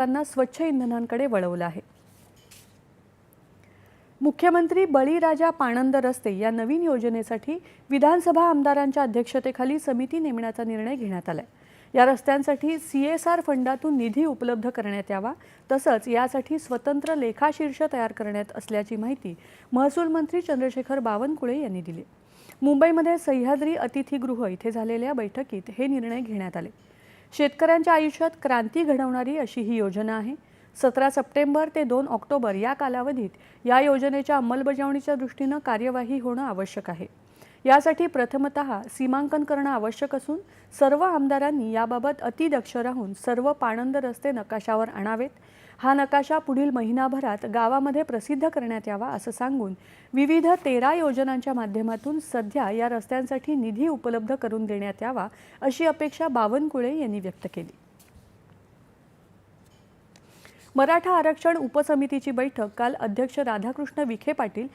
लोकांना स्वच्छ इंधनांकडे वळवलं आहे. मुख्यमंत्री बळीराजा पाणंद रस्ते या नवीन योजनेसाठी विधानसभा आमदारांच्या अध्यक्षतेखाली समिती नेमण्याचा निर्णय घेण्यात आला या रस्त्यांसाठी सी एस आर फंडातून निधी उपलब्ध करण्यात यावा तसंच यासाठी स्वतंत्र लेखाशीर्ष तयार करण्यात असल्याची माहिती महसूल मंत्री चंद्रशेखर बावनकुळे यांनी दिली. मुंबईमध्ये सह्याद्री अतिथीगृह इथे झालेल्या बैठकीत हे निर्णय घेण्यात आले. शेतकऱ्यांच्या आयुष्यात क्रांती घडवणारी अशी ही योजना आहे. सतरा सप्टेंबर ते दोन ऑक्टोबर या कालावधीत या योजनेच्या अंमलबजावणीच्या दृष्टीनं कार्यवाही होणं आवश्यक आहे. यासाठी प्रथमतः सीमांकन करणं आवश्यक असून सर्व आमदारांनी याबाबत अतिदक्ष राहून सर्व पाणंद रस्ते नकाशावर आणावेत. हा नकाशा पुढील महिनाभरात गावामध्ये प्रसिद्ध करण्यात यावा असं सांगून विविध तेरा योजनांच्या माध्यमातून सध्या या रस्त्यांसाठी निधी उपलब्ध करून देण्यात यावा अशी अपेक्षा बावनकुळे यांनी व्यक्त केली. मराठा आरक्षण उपसमितीची बैठक काल अध्यक्ष राधाकृष्ण विखे पाटील